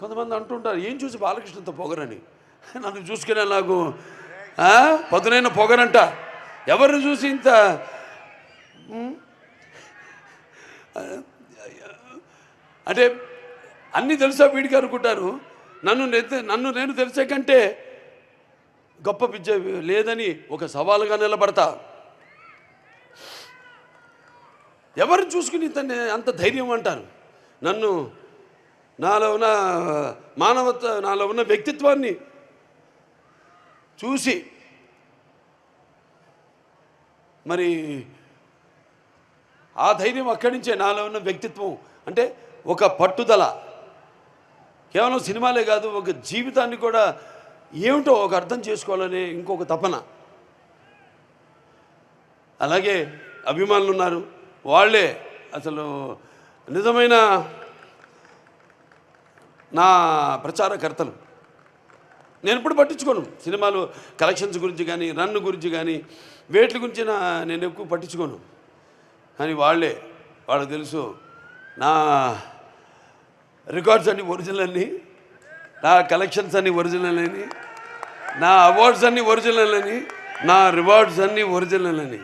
కొంతమంది అంటుంటారు ఏం చూసి బాలకృష్ణంతో పొగరని? నన్ను చూసుకునే నాకు పదునైన పొగరంట. ఎవరిని చూసి ఇంత అంటే అన్నీ తెలుసా వీడికి అనుకుంటారు? నన్ను నన్ను నేను తెలిసే కంటే గొప్ప విద్య లేదని ఒక సవాలుగా నిలబడతా. ఎవరిని చూసుకుని ఇంత అంత ధైర్యం అంటారు? నన్ను నాలో ఉన్న మానవత నాలో ఉన్న వ్యక్తిత్వాన్ని చూసి మరి ఆ ధైర్యం అక్కడి నుంచే నాలో ఉన్న వ్యక్తిత్వం అంటే ఒక పట్టుదల. కేవలం సినిమాలే కాదు ఒక జీవితాన్ని కూడా ఏమిటో ఒక అర్థం చేసుకోవాలనే ఇంకొక తపన. అలాగే అభిమానులు ఉన్నారు. వాళ్ళే అసలు నిజమైన నా ప్రచారకర్తలు. నేను ఇప్పుడు పట్టించుకోను. సినిమాలు కలెక్షన్స్ గురించి కానీ రన్ గురించి కానీ వేట్ల గురించి నా నేను ఎక్కువ పట్టించుకోను. కానీ వాళ్ళే వాళ్ళకి తెలుసు నా రికార్డ్స్ అన్ని ఒరిజినల్ అని నా కలెక్షన్స్ అన్ని ఒరిజినల్ అని నా అవార్డ్స్ అన్ని ఒరిజినల్ అని నా రివార్డ్స్ అన్ని ఒరిజినల్ అని